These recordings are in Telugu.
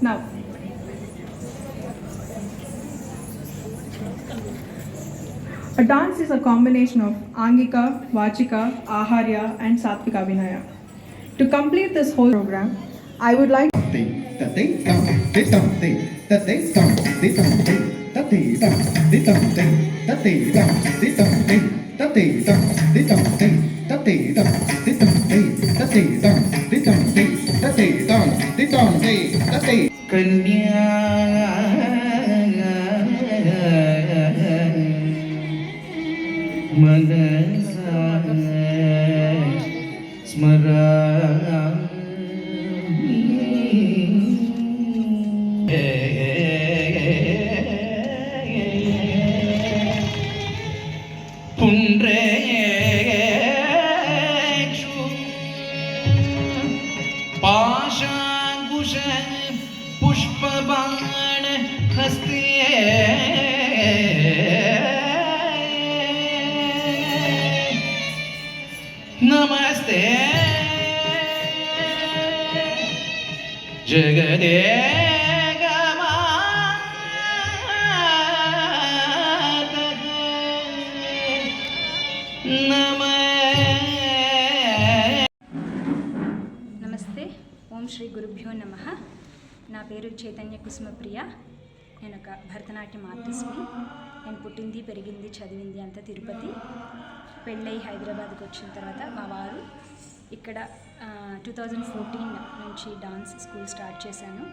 Now, A dance is a combination of Angika, Vachika, Aharya, and Satvika Vinaya. To complete this whole program, I would like ta tí tòng tí tòng tí ta tí tòng tí tòng tí ta tí tòng tí tòng tí ta tí tòng tí tòng tí ta tí tòng tí tòng tí ta tí tòng tí tòng tí ta tí tòng tí tòng tí ta tí tòng tí tòng tí ta tí cần Manasa Smarana పుష్పబాణ హస్తే నమస్తే జగదే నమ నమస్తే ఓం శ్రీ గురుభ్యో నమ నా పేరు చైతన్య కుసుమప్రియ. నేను ఒక భరతనాట్యం ఆర్టిస్ట్ని నేను పుట్టింది పెరిగింది చదివింది అంతా తిరుపతి. పెళ్ళై హైదరాబాద్కి వచ్చిన తర్వాత మా వారు ఇక్కడ టూ థౌజండ్ ఫోర్టీన్ నుంచి డాన్స్ స్కూల్ స్టార్ట్ చేశాను.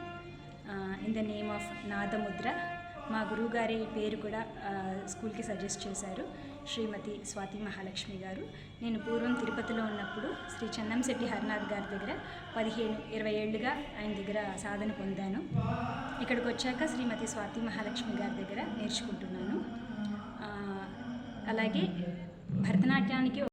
In the name of Nadamudra. మా గురువుగారి పేరు కూడా స్కూల్కి సజెస్ట్ చేశారు. శ్రీమతి స్వాతి మహాలక్ష్మి గారు. నేను పూర్వం తిరుపతిలో ఉన్నప్పుడు శ్రీ చందంశెట్టి హరినాథ్ గారి దగ్గర పదిహేను ఇరవై ఏళ్ళుగా ఆయన దగ్గర సాధన పొందాను. ఇక్కడికి వచ్చాక శ్రీమతి స్వాతి మహాలక్ష్మి గారి దగ్గర నేర్చుకుంటున్నాను. అలాగే భరతనాట్యానికి